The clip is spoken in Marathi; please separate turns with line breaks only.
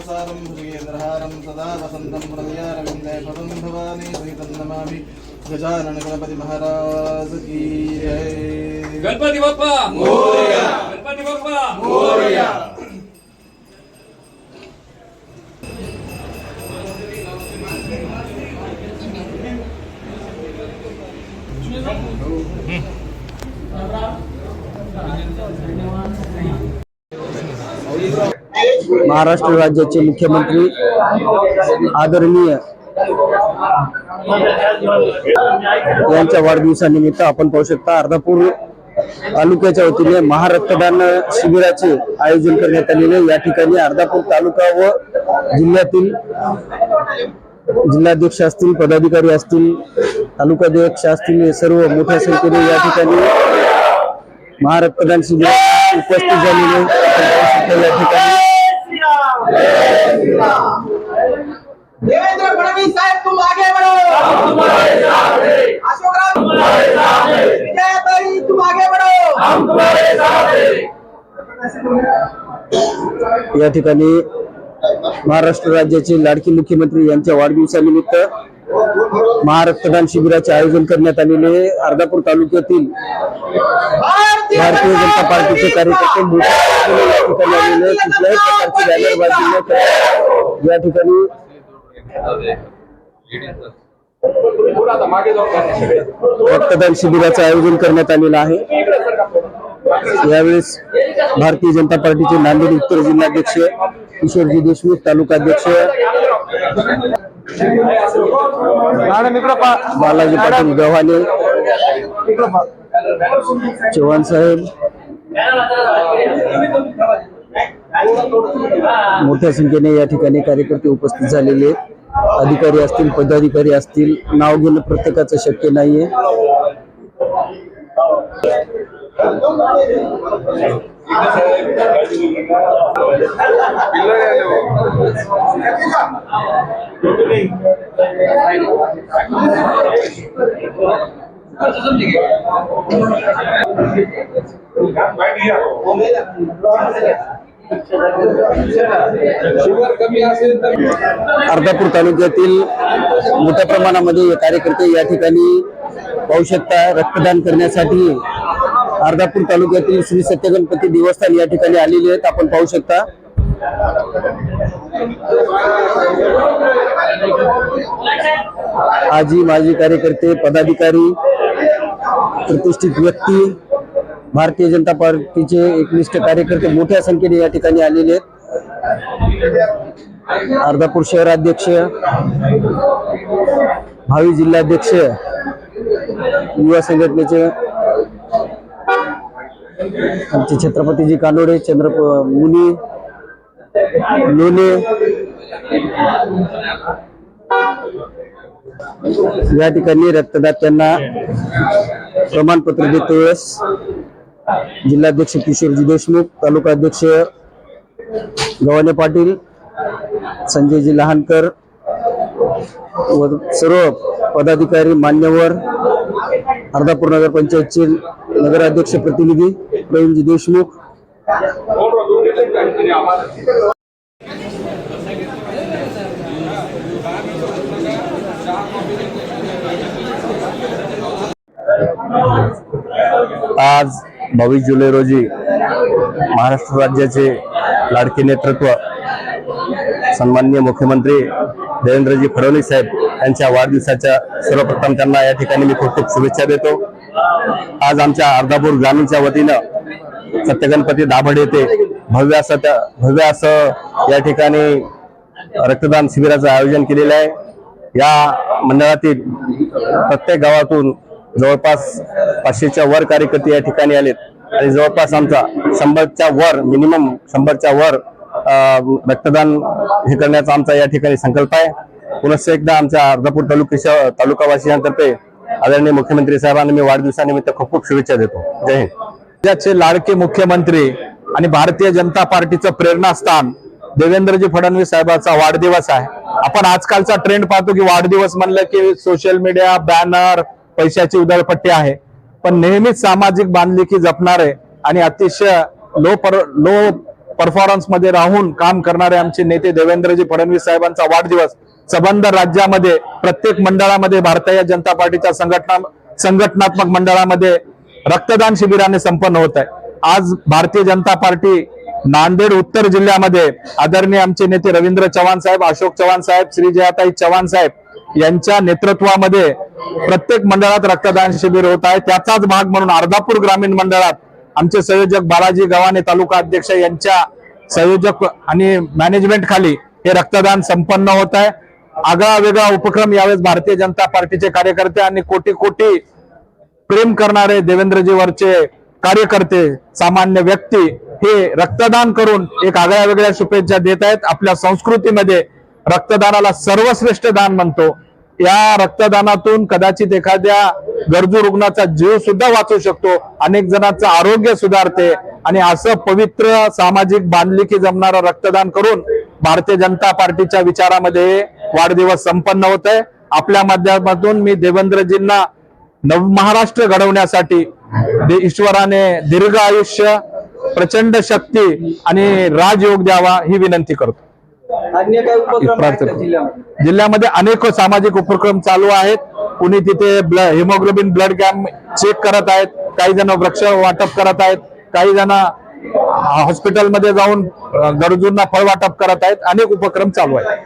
पद्मनाभसारं भुजगेन्द्रहारं सदा वसन्तं प्रणयारविन्दे पदं भवानी सहितं नमामि गजानन गणपति महाराज की जय
गणपती बाप्पा गणपती बाप्पा
महाराष्ट्र राज्याचे मुख्यमंत्री आदरणीय यांच्या वाढदिवसानिमित्त आपण पाहू शकता अर्धापूर तालुक्याच्या वतीने महारक्तदान शिबिराचे आयोजन करण्यात आलेले या ठिकाणी अर्धापूर तालुका व जिल्ह्यातील जिल्हाध्यक्ष असतील पदाधिकारी असतील तालुकाध्यक्ष असतील सर्व मोठ्या संख्येने या ठिकाणी महारक्तदान शिबिरात उपस्थित झालेले या ठिकाणी
देवेंद्र फडणवीस साहब तुम आगे बढ़ो। हम तुम्हारे साथ हैं अशोक राव तुम हमारे साथ हैं विजयाताई तुम आगे बढ़ो। हम तुम्हारे साथ हैं
या ठिकाणी महाराष्ट्र राज्याचे लाडकी मुख्यमंत्री यांच्या वाढदिवसानिमित्त महारक्तदान शिबिराचे आयोजन करण्यात आलेले अर्धापूर तालुक्यातील
भारतीय
जनता पार्टीचे कार्यकर्ते कुठल्याही प्रकारची बॅनरबाजी न करता या ठिकाणी रक्तदान शिबिराचं आयोजन करण्यात आलेलं आहे. यावेळेस भारतीय जनता पार्टीचे नांदेड उत्तर जिल्हाध्यक्ष किशोरजी देशमुख तालुकाध्यक्ष बालाजी पाटील गव्हाणे चव्हाण साहेब मोठ्या संख्येने या ठिकाणी कार्यकर्ते उपस्थित झालेले आहेत. अधिकारी असतील पदाधिकारी असतील नाव घेणं प्रत्येकाचं शक्य नाहीये अर्धापूर तालुक्यातील मोठ्या प्रमाणामध्ये हे कार्यकर्ते या ठिकाणी पाहू शकता रक्तदान करण्यासाठी अर्धापूर तालुक्यातील श्री सत्यगणपती देवस्थान या ठिकाणी आलेले आहेत. आपण पाहू शकता. आजी माजी कार्यकर्ते पदाधिकारी प्रतिष्ठित व्यक्ती भारतीय जनता पार्टीचे एकनिष्ठ कार्यकर्ते मोठ्या संख्येने या ठिकाणी आलेले आहेत. अर्धापूर शहराध्यक्ष भावी जिल्हाध्यक्ष युवा संघटनेचे आमचे छत्रपतीजी कानोडे चंद्र मुनी लोणे या ठिकाणी रक्तदात्यांना प्रमाणपत्र देतो वेळेस जिल्हाध्यक्ष किशोरजी देशमुख तालुका अध्यक्ष गव्हाणे पाटील संजयजी लहानकर व सर्व पदाधिकारी मान्यवर अर्धापूर नगरपंचायतचे नगराध्यक्ष प्रतिनिधी प्रवीणजी देशमुख. आज बावीस जुलै रोजी महाराष्ट्र राज्याचे लाडके नेतृत्व सन्माननीय मुख्यमंत्री देवेंद्रजी फडणवीस साहेब यांच्या वाढदिवसाच्या सर्वप्रथम त्यांना या ठिकाणी मी खूप खूप शुभेच्छा देतो. आज आमच्या अर्धापूर ग्रामीणच्या वतीनं सत्यगणपती दाभड येथे भव्य असं त्या भव्य असं या ठिकाणी रक्तदान शिबिराचं आयोजन केलेलं आहे. या मंडळातील प्रत्येक गावातून जवळपास पाचशेच्या वर कार्यकर्ते या ठिकाणी आलेत. आणि जवळपास आमचा शंभरच्या वर मिनिमम शंभरच्या वर रक्तदान हे करण्याचा आमचा या ठिकाणी संकल्प आहे. पुनश्च एकदा आमच्या अर्धापूर तालुक्याच्या तालुकावासियांतर्फे आदरणीय मुख्यमंत्री साहेबांना मी वाढदिवसानिमित्त खूप खूप शुभेच्छा देतो. जय हिंद.
राज्याचे लाडके मुख्यमंत्री आणि भारतीय जनता पार्टीचं प्रेरणास्थान देवेंद्रजी फडणवीस साहेबांचा वाढदिवस आहे. आपण आजकालचा ट्रेंड पाहतो की वाढदिवस म्हणलं की सोशल मीडिया बॅनर पैशाची उधळपट्टी आहे. पण नेहमीच सामाजिक बांधिलकी जपणारे आणि अतिशय लो पर लो परफॉर्मन्समध्ये राहून काम करणारे आमचे नेते देवेंद्रजी फडणवीस साहेबांचा वाढदिवस सबंध राज्यामध्ये प्रत्येक मंडळामध्ये भारतीय जनता पार्टीच्या संघटना संघटनात्मक मंडळामध्ये रक्तदान शिबिराने संपन्न होत आहे. आज भारतीय जनता पार्टी नांदेड उत्तर जिल्ह्यामध्ये आदरणीय आमचे नेते रवींद्र चव्हाण साहेब अशोक चव्हाण साहेब श्री जयाताई चव्हाण साहेब यांच्या नेतृत्वामध्ये प्रत्येक मंडळात रक्तदान शिबिर होत आहे. त्याचाच भाग म्हणून अर्धापूर ग्रामीण मंडळात आमचे संयोजक बालाजी गव्हाणे तालुका अध्यक्ष यांच्या संयोजक आणि मॅनेजमेंट खाली हे रक्तदान संपन्न होत आहे. आगळा वेगळा उपक्रम यावेळेस भारतीय जनता पार्टीचे कार्यकर्ते आणि कोटी कोटी प्रेम करणारे देवेंद्रजीवरचे कार्यकर्ते सामान्य व्यक्ती हे रक्तदान करून एक आगळ्या वेगळ्या शुभेच्छा देत आहेत. आपल्या संस्कृतीमध्ये रक्तदानाला सर्वश्रेष्ठ दान म्हणतो. या रक्तदानातून कदाचित एखाद्या गरजू रुग्णाचा जीव सुद्धा वाचू शकतो. अनेक जणांचं आरोग्य सुधारते. आणि असं पवित्र सामाजिक बांधलिकी जमणारं रक्तदान करून भारतीय जनता पार्टीच्या विचारामध्ये वाढदिवस संपन्न होत आहे आपल्या माध्यमातून मी देवेंद्रजींना नव महाराष्ट्र घडवण्यासाठी ईश्वराने दीर्घ आयुष्य प्रचंड शक्ती आणि राजयोग द्यावा ही विनंती करतो.
अन्य काही उपक्रम आहेत का. जिल्ह्यामध्ये?
जिल्ह्यामध्ये अनेक सामाजिक उपक्रम चालू आहेत. कुणी तिथे ब्ल- हिमोग्लोबिन ब्लड कॅम्प चेक करत आहेत. काही जण वृक्ष वाटप करत आहेत. काही जण हॉस्पिटलमध्ये जाऊन गरजूंना फळ वाटप करत आहेत. अनेक उपक्रम चालू आहेत.